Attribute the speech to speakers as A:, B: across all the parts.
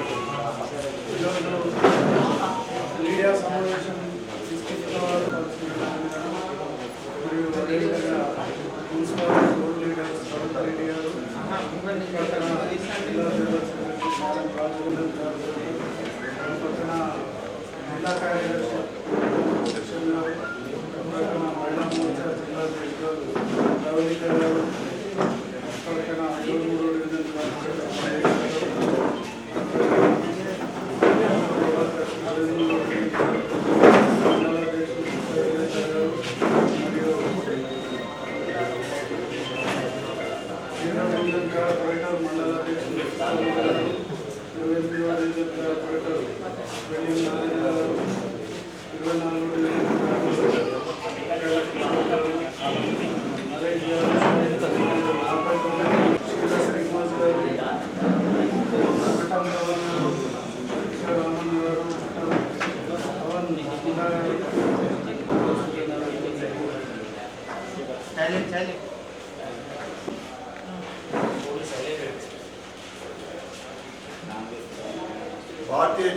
A: ಮಾಡ್ತೀವಿ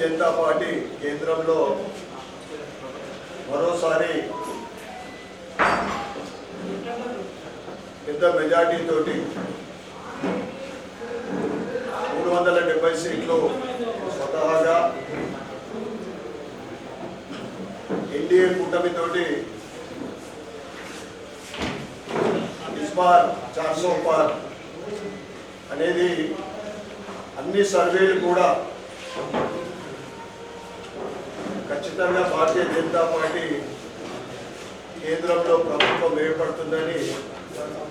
A: జనతా పార్టీ కేంద్రంలో మరోసారి పెద్ద మెజార్టీతో మూడు వందల డెబ్బై సీట్లు స్వతహాగా ఎన్డీఏ కూటమితోటి ఇస్ చార్సో పార్ అనేది అన్ని సర్వేలు కూడా ఖచ్చితంగా భారతీయ జనతా పార్టీ కేంద్రంలో ప్రభుత్వం ఏర్పడుతుందని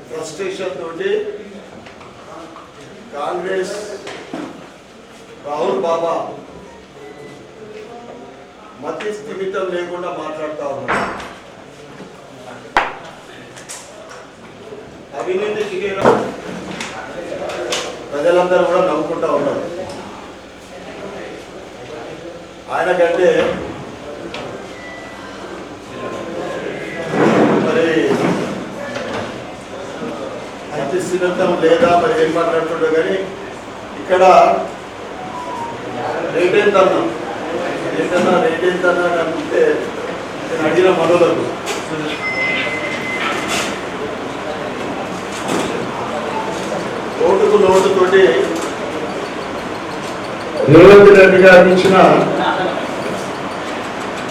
A: ఫ్రస్ట్రేషన్ తోటి కాంగ్రెస్ రాహుల్ బాబా మతి స్థిమితం లేకుండా మాట్లాడుతూ ఉన్నారు. అవినీతి కిరీరం ప్రజలందరూ కూడా నవ్వుకుంటా ఉన్నారు. ఆయనకంటే మరి మంచి స్థిరత్వం లేదా మరి ఏం మాట్లాడుతుండో కానీ ఇక్కడ రేట్ ఎంత అన్నా? ఏంటన్నా రేట్ ఎంత అన్నా అని అనుకుంటే నేను అడిగిన మనోలకు ఓటుకు నోటుతోటి రేవంత్ రెడ్డి గారు ఇచ్చిన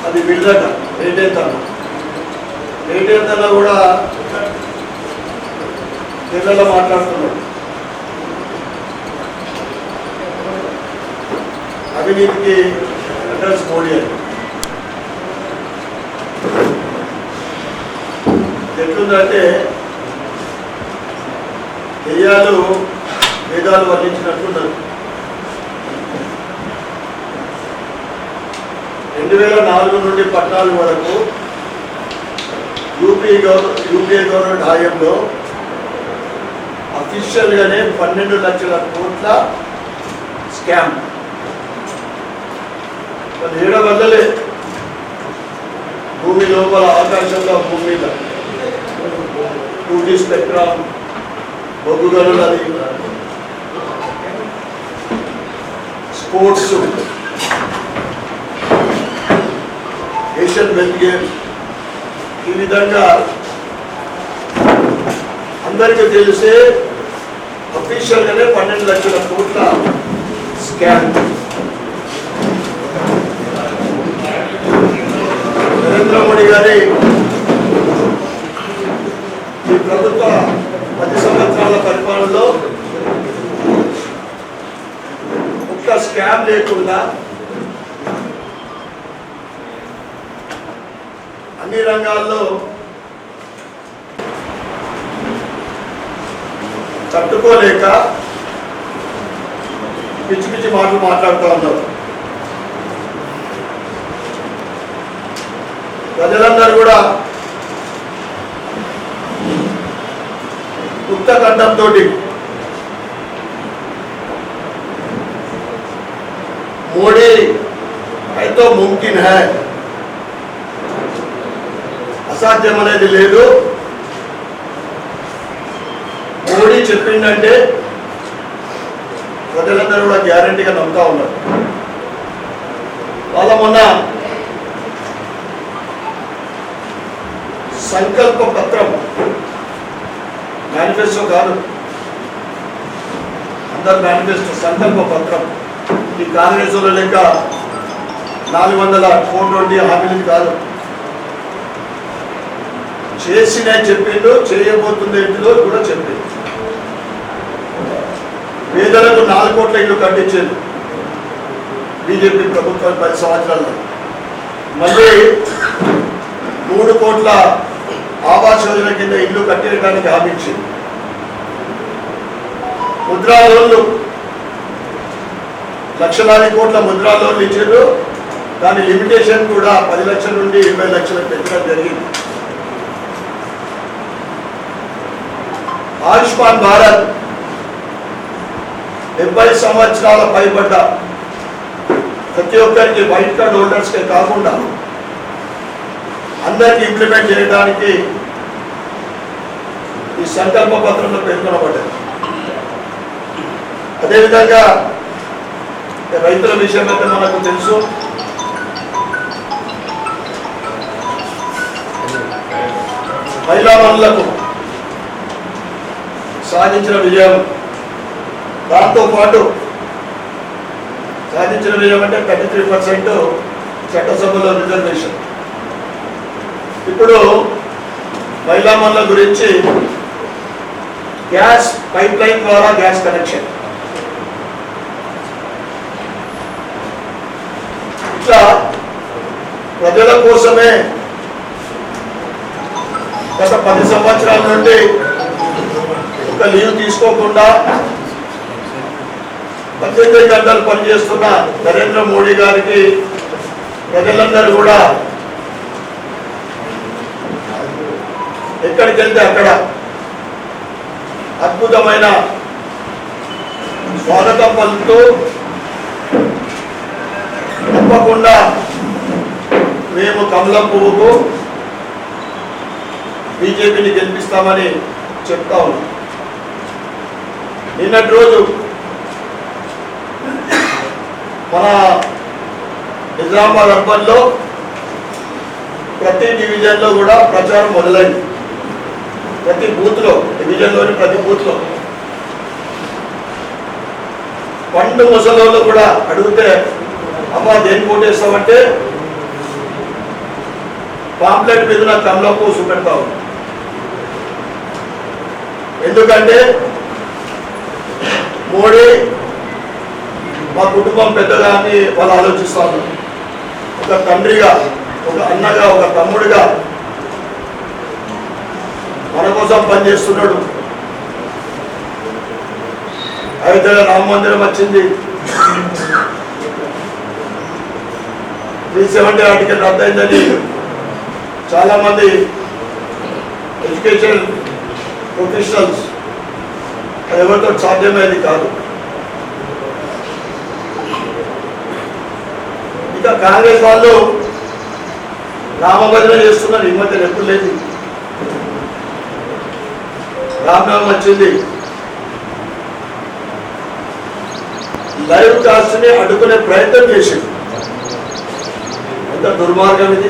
A: అది విడదట. రేట్ ఎంత అన్నా? రేట్ ఎంత కూడా పిల్లలు మాట్లాడుతున్నాడు. అవినీతికి అడ్రస్ మోడీ అని. ఎట్లుందంటే దెయ్యాలు వేదాలు వర్ణించినట్లున్నారు. రెండు వేల నాలుగు నుండి పద్నాలుగు వరకు యూపీ గవర్నమెంట్ యూపీఏ గవర్నమెంట్ హాయంలో అఫీషియల్గానే పన్నెండు లక్షల కోట్ల స్కామ్. పదిహేడు వందలే భూమి లోపల ఆకాశంలో భూమి మీద. టూ జీ స్పెక్ట్రమ్ బొగ్గు గనులు అది. స్పోర్ట్స్. Asian wealth game. ఈ విధంగా అందరికీ తెలిసే అఫీషియల్ గానే పన్నెండు లక్షల కోట్ల స్కామ్. నరేంద్ర మోడీ గారి ఈ ప్రభుత్వ పది సంవత్సరాల పరిపాలనలో ఒక్క స్కామ్ లేకుండా అన్ని రంగాల్లో తట్టుకోలేక పిచ్చి పిచ్చి మాటలు మాట్లాడుతూ ఉన్నారు. ప్రజలందరూ కూడా ఉత్త కంఠంతో మోడీ అయితే ముమ్కిన్ హై. అసాధ్యం అనేది లేదు. మోడీ చెప్పిందంటే ప్రజలందరూ కూడా గ్యారంటీగా నమ్ముతా ఉన్నారు. వాళ్ళ మొన్న సంకల్ప పత్రం మేనిఫెస్టో కాదు. అందరు మేనిఫెస్టో సంకల్ప పత్రం ఈ కాంగ్రెస్ వాళ్ళ లెక్క నాలుగు వందల కోట్ల హామీలు కాదు. చేసిన చెప్పిందో చేయబోతుంది ఏంటిదో కూడా చెప్పింది పేదలకు నాలుగు కోట్ల ఇల్లు కట్టించేది బీజేపీ ప్రభుత్వం పది సంవత్సరాల్లో. మళ్ళీ మూడు కోట్ల ఆవాస్ యోజన కింద ఇల్లు కట్టేయడానికి హామీ ఇచ్చింది ముద్రా లోన్లు లక్షలాది కోట్ల ముద్రా లోన్లు ఇచ్చారు దాని లిమిటేషన్ కూడా పది లక్షల నుండి ఇరవై లక్షలు పెంచడం జరిగింది. ఆయుష్మాన్ భారత్ డెబ్బై సంవత్సరాల పైబడ్డ ప్రతి ఒక్కరికి వైట్ కార్డ్ హోల్డర్స్కే కాకుండా అందరికీ ఇంప్లిమెంట్ చేయడానికి ఈ సంకల్ప పత్రంలో పేర్కొనబడ్డది అదేవిధంగా రైతుల విషయం అయితే మనకు తెలుసు. మహిళా మనులకు సాధించిన విజయం దాంతో పాటు సాధించిన విజయం అంటే థర్టీ త్రీ పర్సెంట్ చట్టసభలో రిజర్వేషన్ ఇప్పుడు మహిళా మనుల గురించి గ్యాస్ పైప్ లైన్ ద్వారా గ్యాస్ కనెక్షన్. ఇట్లా ప్రజల కోసమే గత పది సంవత్సరాల నుండి ఒక లీవ్ తీసుకోకుండా పద్దెనిమిది గంటలు పనిచేస్తున్న నరేంద్ర మోడీ గారికి ప్రజలందరూ కూడా ఎక్కడికి వెళ్తే అక్కడ అద్భుతమైన స్వాగతం పలుకుతూ తప్పకుండా మేము కమలం పువ్వుకు బీజేపీని గెలిపిస్తామని చెప్తా ఉన్నాం. నిన్నటి రోజు మన నిజామాబాద్ అర్బన్లో ప్రతి డివిజన్లో కూడా ప్రచారం మొదలైంది. ప్రతి బూత్లో డివిజన్లోని ప్రతి బూత్లో. పండు ముసలోళ్ళు కూడా అడిగితే అమ్మ దేని కోటేస్తామంటే పాంప్లెట్ మీద నా కమలకు చూపెడతావు ఎందుకంటే మోడీ మా కుటుంబం పెద్దగా అని వాళ్ళు ఆలోచిస్తాను ఒక తండ్రిగా ఒక అన్నగా ఒక తమ్ముడిగా మన కోసం పనిచేస్తున్నాడు. అయోధ్యలో రామ మందిరం వచ్చింది. త్రీ సెవెంటీ ఆర్టికల్ రద్దయిందని చాలా మంది ఎడ్యుకేషన్ ప్రొఫెషనల్స్ ఎవరితో సాధ్యమేది కాదు. ఇక కాంగ్రెస్ వాళ్ళు రామభద్ర చేస్తున్నారు ఈ మధ్యన ఎప్పుడు లేదు రామనామం వచ్చింది. లైవ్ కాస్ట్ని అడ్డుకునే ప్రయత్నం చేసింది. ఎంత దుర్మార్గం ఇది?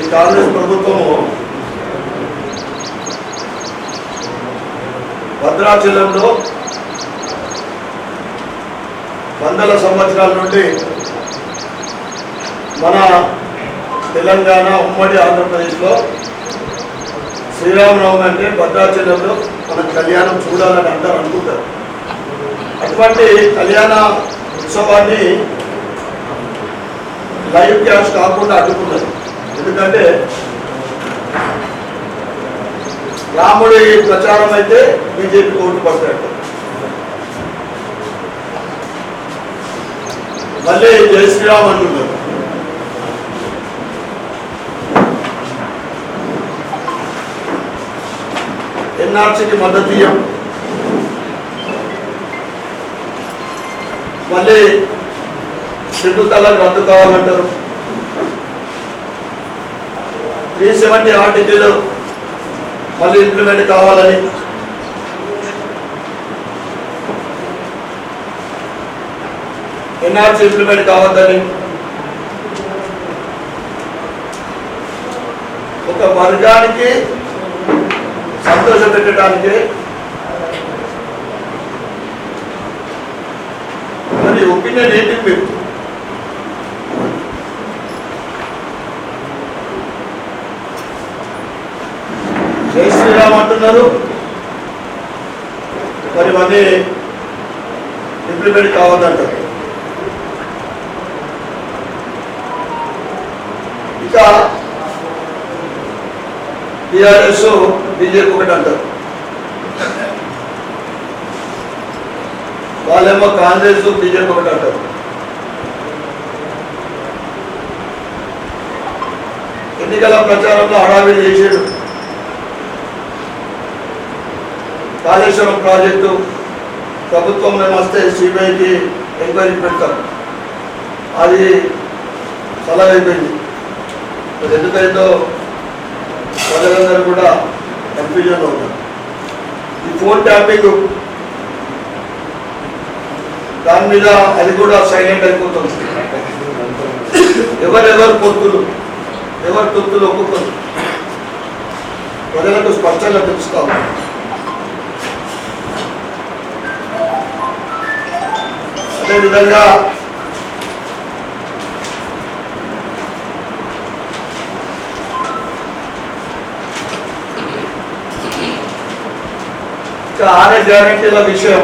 A: ఈ కాంగ్రెస్ ప్రభుత్వము భద్రాచలంలో వందల సంవత్సరాల నుండి మన తెలంగాణ ఉమ్మడి ఆంధ్రప్రదేశ్లో శ్రీరామనవమి అంటే భద్రాచలంలో మన కళ్యాణం చూడాలని అందరూ అనుకుంటారు. అటువంటి కళ్యాణ ఉత్సవాన్ని లైవ్ క్యాష్ కాకుండా అడుగుతున్నారు ఎందుకంటే రాముడి ప్రచారం అయితే బీజేపీ ఓటు పడతాడు. మళ్ళీ జై శ్రీరామ్ అంటున్నారు. ఎన్ఆర్సీకి మద్దతు ఇయ్యం. మళ్ళీ షెడ్యూల్ తలాక్ రద్దు కావాలంటారు త్రీ సెవెంటీ ఆర్టికల్ మళ్ళీ ఇంప్లిమెంట్ కావాలని. ఎన్ఆర్సీ ఇంప్లిమెంట్ కావద్దని. ఒక వర్గానికి సంతోష పెట్టడానికి మరి ఒపీనియన్ ఏంటి మీరు? జై శ్రీరామ్ అంటున్నారు. మరి ఇవన్నీ ఇంప్లిమెంట్ కావద్దంటారు. ఇక టిఆర్ఎస్ బీజేపీ ఒకటి అంటారు. వాళ్ళేమో కాంగ్రెస్ బీజేపీ ఒకటి అంటారు. ఎన్నికల ప్రచారంలో హడావిడి చేసాడు. కాళేశ్వరం ప్రాజెక్టు ప్రభుత్వం మేము వస్తే సిబిఐకి ఎంక్వైరీ పెడతాం అది సలహా అయిపోయింది. ఎందుకైందో ప్రజలందరూ కూడా కన్ఫ్యూజన్లో ఉన్నారు. ఈ ఫోన్ ట్యాపింగ్ దాని మీద అది కూడా సైలెంట్ అయిపోతుంది. ఎవరెవరు పొత్తులు ఎవరు తొత్తులు ఒప్పుకోరు. ప్రజలకు స్పష్టంగా తెలుస్తా అదేవిధంగా ఆర్ఎస్ గ్యారెంటీల గ్యారంటీల విషయం.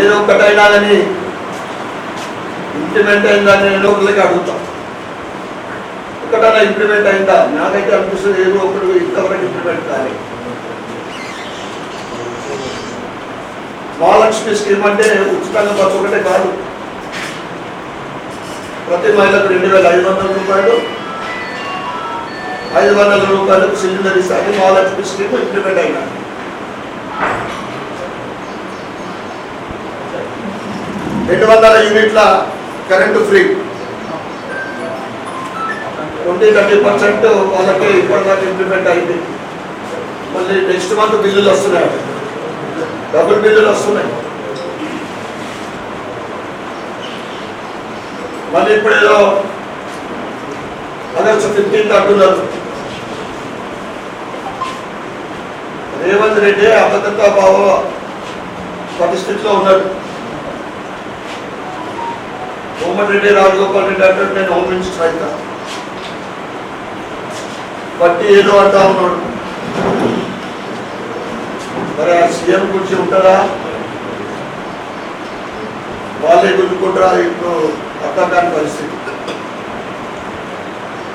A: ఏదో ఒక్కటైనా కానీ ఇంప్లిమెంట్ అయిందని నేను ఒకరికి అడుగుతాం. ఒకటైనా ఇంప్లిమెంట్ అయిందా? నాకైతే అనిపిస్తుంది ఏదో ఒకటి ఇంతవరకు ఇంప్లిమెంట్ కాలేదు మహాలక్ష్మి స్కీమ్ అంటే ఉచితంగా ప్రతి ఒకటే కాదు. ప్రతి మహిళకు రెండు వేల ఐదు వందల రూపాయలు ఐదు వందల రూపాయలకు సిలిండర్ ఇస్తాను మహాలక్ష్మి స్కీమ్ ఇంప్లిమెంట్ అయినా. రెండు వందల యూనిట్ల current free. Twenty thirty percent వాళ్ళకి ఇప్పటిదాకా ఇంప్లిమెంట్ అయింది. మళ్ళీ నెక్స్ట్ మంత్ బిల్లులు వస్తున్నాయి. డబుల్ బిల్లులు వస్తున్నాయి. మళ్ళీ ఇప్పుడు ఏదో ఆగస్టు ఫిఫ్టీన్త్ అంటున్నారు. రేవంత్ రెడ్డి అభద్రతా భావ పరిస్థితిలో ఉన్నాడు. కోమటిరెడ్డి రాజగోపాల్ రెడ్డి అంటే నేను హోమ్ మినిస్టర్ అవుతా బట్టి ఏదో అంటా ఉన్నాడు. మరి ఆ సీఎం గురించి ఉంటుందా వాళ్ళే గుర్తుకుంటారా? ఇప్పుడు అర్థం కాని పరిస్థితి.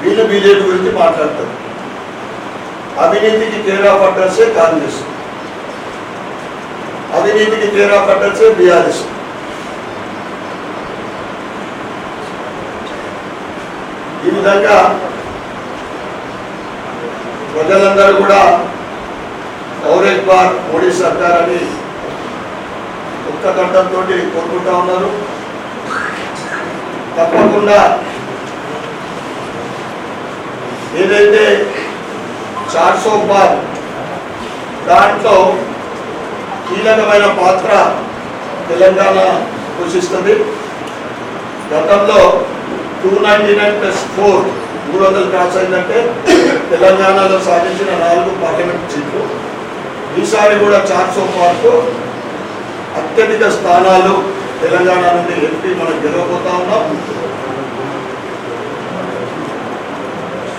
A: వీళ్ళు బీజేపీ గురించి మాట్లాడతారు. అవినీతికి తీరా పట్టాల్సే కాంగ్రెస్. అవినీతికి తీరా పట్టాల్సే బీఆర్ఎస్. ఈ విధంగా ప్రజలందరూ కూడా ఔరేక్ బార్ మోడీ సర్కార్ అని ఒక్క కంఠంతో కోరుకుంటా ఉన్నారు. తప్పకుండా ఏదైతే చార్సో బార్ దాంట్లో కీలకమైన పాత్ర తెలంగాణ పోషిస్తుంది. గతంలో two ninety nine plus four మూడు వందలు క్రాస్ అయిందంటే తెలంగాణలో సాధించిన నాలుగు పార్లమెంట్ సీట్లు. ఈసారి కూడా చార్సో పార్కు అత్యధిక స్థానాలు తెలంగాణ నుండి ఎంపీ మనం గెలవబోతా ఉన్నాం.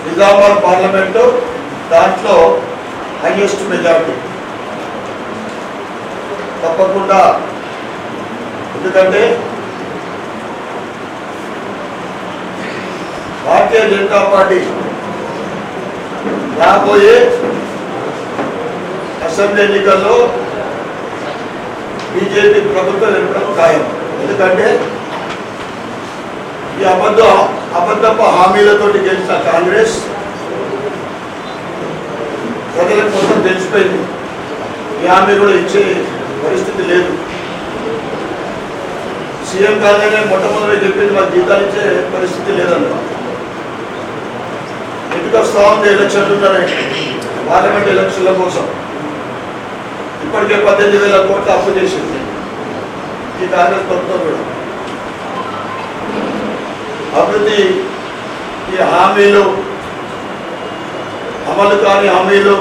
A: నిజామాబాద్ పార్లమెంటు దాంట్లో హైయెస్ట్ మెజారిటీ తప్పకుండా. ఎందుకంటే భారతీయ జనతా పార్టీ రాబోయే అసెంబ్లీ ఎన్నికల్లో బీజేపీ ప్రభుత్వం ఎక్కడం ఖాయం. ఎందుకంటే ఈ అబద్ధ అబద్ధపు హామీలతోటి గెలిచిన కాంగ్రెస్ ప్రజలకు మొత్తం తెలిసిపోయింది. ఈ హామీ కూడా ఇచ్చే పరిస్థితి లేదు. సీఎం కాగానే మొట్టమొదటి చెప్పింది మాకు జీతాలు ఇచ్చే పరిస్థితి లేదన్న. ఎందుకు వస్తా ఉంది ఎలక్షన్లు ఉన్నాయి పార్లమెంట్ ఎలక్షన్ల కోసం. ఇప్పటికే పద్దెనిమిది వేల కోట్లు అప్పు చేసింది. ఈ కాంగ్రెస్ ప్రభుత్వం కూడా. అభివృద్ధి ఈ హామీలు అమలు కాని హామీలు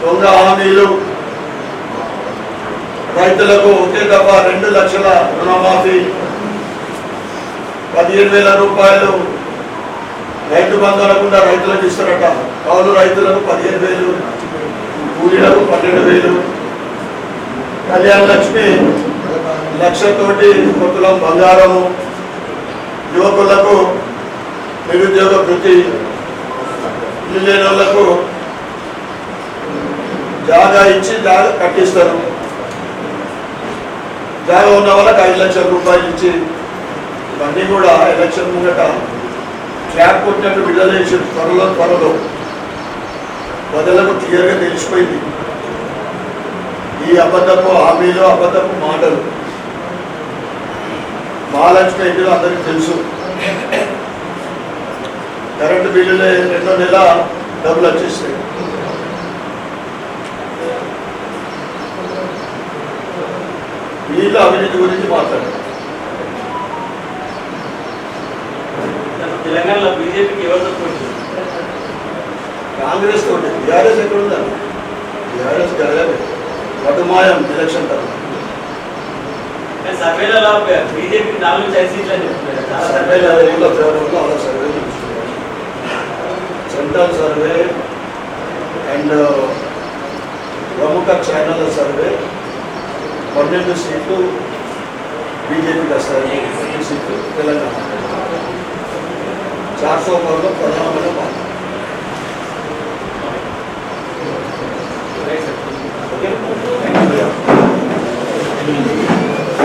A: దొంగ హామీలు. రైతులకు ఒకే దఫా రెండు లక్షల రుణమాఫీ. పదిహేను వేల రూపాయలు రైతు బంధు అనకుండా రైతులకు ఇస్తారట. కౌలు రైతులకు పదిహేను వేలు కూలీలకు పన్నెండు వేలు. కళ్యాణ లక్ష్మి లక్షతోటి కొత్తలం బంగారము. యువకులకు నిరుద్యోగ వృత్తి ఇల్లు లేని వాళ్ళకు జాగా ఇచ్చి జాగా కట్టిస్తారు. జాగా ఉన్న వాళ్ళకి ఐదు లక్షల రూపాయలు ఇచ్చి ఇవన్నీ కూడా ఎలక్షన్ ముంగట ట్రాక్ కొట్టినట్టు విడుదల చేసి త్వరలో త్వరలో. ప్రజలకు క్లియర్గా తెలిసిపోయింది. ఈ అబద్ధపు హామీలు అబద్ధపు మాటలు మహాలక్ష్మి ఇంటిలో అందరికీ తెలుసు. కరెంటు బిల్లులే రెండో నెల డబ్బులు వచ్చేస్తాయి వీళ్ళు అవినీతి గురించి మాట్లాడారు.
B: తెలంగాణలో బీజేపీకి ఎవరు
A: కాంగ్రెస్ తోటి బీఆర్ఎస్ ఎక్కడ ఉందండి బీఆర్ఎస్ గడలేదు వటుమాయం ఎలక్షన్ తర్వాత.
B: సర్వేలలో బీజేపీకి నాలుగు నుంచి ఐదు సీట్లు అని చెప్తున్నారు. చాలా
A: సర్వే
B: సర్వేలు.
A: ఊళ్ళో ఫేవర్లో అలా సర్వే సెంట్రల్ సర్వే అండ్ ప్రముఖ ఛానల్ సర్వే పన్నెండు సీట్లు బీజేపీకి వస్తాయి పన్నెండు సీట్లు తెలంగాణ చార్ సో పర్లో ప్రధానమైన పార్టీ ఓకే థ్యాంక్ యూ